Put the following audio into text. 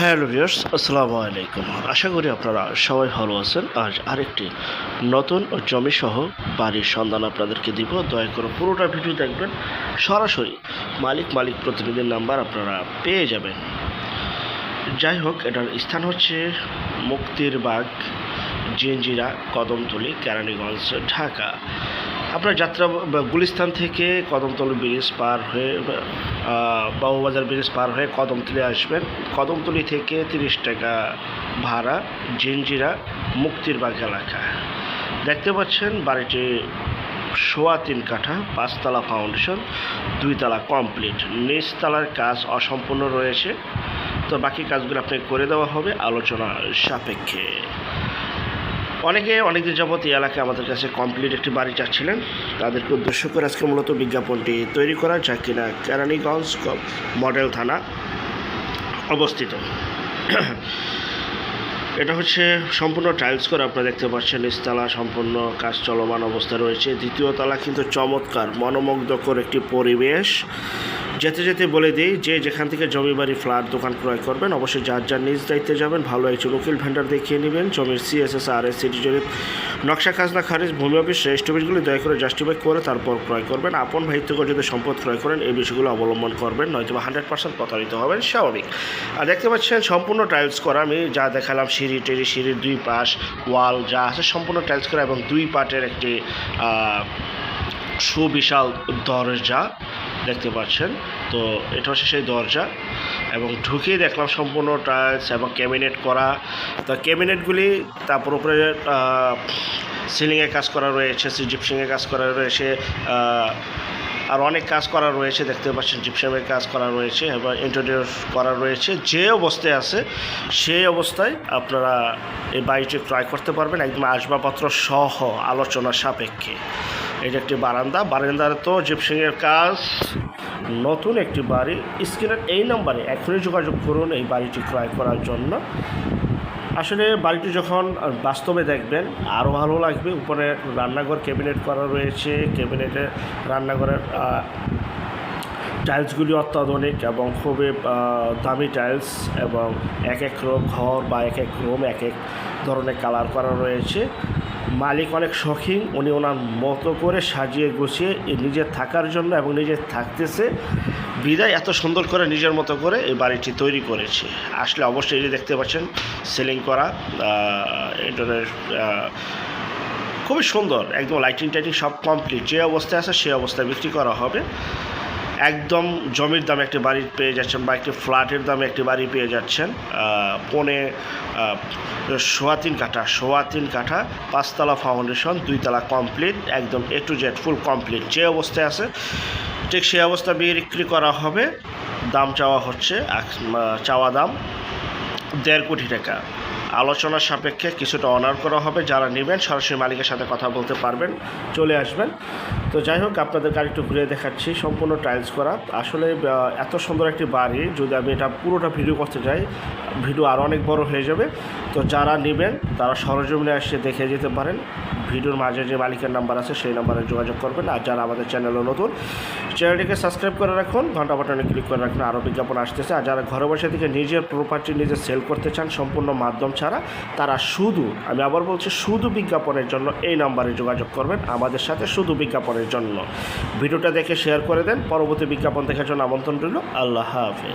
Hello viewers, আসসালামু আলাইকুম। আশা করি আপনারা সবাই ভালো আছেন। আজ আরেকটি নতুন ও জমিসহ বাড়ির সন্ধান আপনাদেরকে দিব। দয়া করে পুরোটা ভিডিও দেখবেন। সরাসরি মালিক মালিক প্রতিনিধির নাম্বার আপনারা পেয়ে যাবেন। যাই হোক, এটার স্থান হচ্ছে মুক্তির বাগ জিঞ্জিরা কদমতলি, কেরানীগঞ্জ, ঢাকা। আপনার যাত্রা গুলিস্তান থেকে কদমতল ব্রিজ পার হয়ে বাবুবাজার ব্রিজ পার হয়ে কদমতলি আসবেন। কদমতলি থেকে তিরিশ টাকা ভাড়া জিঞ্জিরা মুক্তির বাগ এলাকা। দেখতে পাচ্ছেন বাড়িটি সোয়া তিন কাঠা, পাঁচতলা ফাউন্ডেশন, দুইতলা কমপ্লিট। নিচতলার কাজ অসম্পূর্ণ রয়েছে। তো বাকি কাজগুলো আপনাকে করে দেওয়া হবে আলোচনা সাপেক্ষে। অনেকে অনেকদিন যাবত এই এলাকায় আমাদের কাছে কমপ্লিট একটি বাড়ি চাচ্ছিলেন। তাদেরকে উদ্দেশ্য করে আজকে মূলত বিজ্ঞাপনটি তৈরি করা যা কিনা। কেরানীগঞ্জ মডেল থানা অবস্থিত। এটা হচ্ছে সম্পূর্ণ টাইলস করে আপনারা দেখতে পাচ্ছেন, নিচতলা সম্পূর্ণ কাজ চলমান অবস্থা রয়েছে। দ্বিতীয় তলা কিন্তু চমৎকার, মনোমুগ্ধকর একটি পরিবেশ। যেতে যেতে বলে দিই যে যেখান থেকে জমি বাড়ি, ফ্ল্যাট, দোকান ক্রয় করবেন, অবশ্যই যার যার নিজ দায়িত্বে যাবেন, ভালো একজন উকিল ভেন্ডার দেখিয়ে নেবেন। জমির সিএসএস আর এস সিটি জরিপ, নকশা, খাজনা, খারিজ, ভূমি অফিস রেজিস্ট অফিসগুলি দয়া করে জাস্টিফাই করে তারপর ক্রয় করবেন। আপন ভাইত্য যদি সম্পদ ক্রয় করেন, এই বিষয়গুলো অবলম্বন করবেন নয়তো বা হান্ড্রেড পার্সেন্ট প্রতারিত হবেন, স্বাভাবিক। আর দেখতে পাচ্ছেন সম্পূর্ণ টাইলস করা, আমি যা দেখালাম, সিঁড়ি, টেরি সিঁড়ির দুই পাশ ওয়াল যা আছে, সম্পূর্ণ টাইলস করা এবং দুই পাটের একটি সুবিশাল দরজা। দেখতে পাচ্ছেন। তো এটা হচ্ছে সেই দরজা এবং ঢুকে দেখলাম সম্পূর্ণ টাইলস এবং ক্যাবিনেট করা। তো ক্যাবিনেটগুলি তারপর উপরে সিলিংয়ে কাজ করা রয়েছে জিপসিংয়ে কাজ করা রয়েছে আর অনেক কাজ করা রয়েছে, দেখতে পাচ্ছেন জিপসামের কাজ করা রয়েছে এবং ইন্ট্রোডিউস করা রয়েছে। যে অবস্থায় আছে, সেই অবস্থায় আপনারা এই বাড়িটি ক্রয় করতে পারবেন। একদম আসবাবপত্র সহ আলোচনা সাপেক্ষে। এটা একটি বারান্দা। বারান্দার তো জিপসিংয়ের কাজ। নতুন একটি বাড়ি। স্ক্রিনের এই নম্বরে এখনই যোগাযোগ করুন এই বাড়িটি ক্রয় করার জন্য। আসলে বাড়িটি যখন বাস্তবে দেখবেন, আরও ভালো লাগবে। উপরে রান্নাঘর, ক্যাবিনেট করা রয়েছে। ক্যাবিনেটে রান্নাঘরের টাইলসগুলি অত্যাধুনিক এবং খুবই দামি টাইলস এবং এক এক ঘর বা এক এক রুম, এক এক ধরনের কালার করা রয়েছে। মালিক অনেক শখিন, উনি ওনার মতো করে সাজিয়ে গুছিয়ে নিজের থাকার জন্য এবং নিজে থাকতেছে। বিদায় এত সুন্দর করে নিজের মতো করে এই বাড়িটি তৈরি করেছে। আসলে অবশ্যই যে দেখতে পাচ্ছেন, সেলিং করা ইন্টারনেট খুবই সুন্দর, একদম লাইটিং টাইটিং সব কমপ্লিট যে অবস্থায় আছে সেই অবস্থায় বিক্রি করা হবে। একদম জমির দামে একটি বাড়ি পেয়ে যাচ্ছেন বা একটি ফ্ল্যাটের দামে একটি বাড়ি পেয়ে যাচ্ছেন। পৌনে সোয়া তিন কাঠা, সোয়া তিন কাঠা, পাঁচতলা ফাউন্ডেশন দুইতলা কমপ্লিট একদম A to Z full complete যে অবস্থায় আছে, ঠিক সেই অবস্থা বিক্রি করা হবে। দাম চাওয়া হচ্ছে চাওয়া দাম দেড় কোটি টাকা। আলোচনার সাপেক্ষে কিছুটা অনার করা হবে। যারা নেবেন, সরাসরি মালিকের সাথে কথা বলতে পারবেন। চলে আসবেন। তো যাই হোক আপনাদের গাড়ি একটু ঘুরে দেখাচ্ছি সম্পূর্ণ টাইলস করা। আসলে এত সুন্দর একটি বাড়ি, যদি আমি এটা পুরোটা ভিডিও করতে চাই ভিডিও আরও অনেক বড় হয়ে যাবে। তো যারা নেবেন, তারা সরজমিনে এসে দেখে যেতে পারেন। ভিডিওর মাঝে যে মালিকের নাম্বার আছে, সেই নাম্বারে যোগাযোগ করবেন। আর যারা আমাদের চ্যানেলে নতুন চ্যানেলটিকে সাবস্ক্রাইব করে রাখুন। ঘণ্টা বাটনে ক্লিক করে রাখুন। আরও বিজ্ঞাপন আসতেছে। আর যারা ঘরে বসে থেকে নিজের প্রপার্টি নিজে সেল করতে চান, সম্পূর্ণ মাধ্যম ছাড়া তারা শুধু, আমি আবার বলছি শুধু বিজ্ঞাপনের জন্য এই নাম্বারে যোগাযোগ করবেন আমাদের সাথে শুধু বিজ্ঞাপনের জন্য। ভিডিওটা দেখে শেয়ার করে দেন, পরবর্তী বিজ্ঞাপন দেখার জন্য আমন্ত্রণ রইল। আল্লাহ হাফেজ।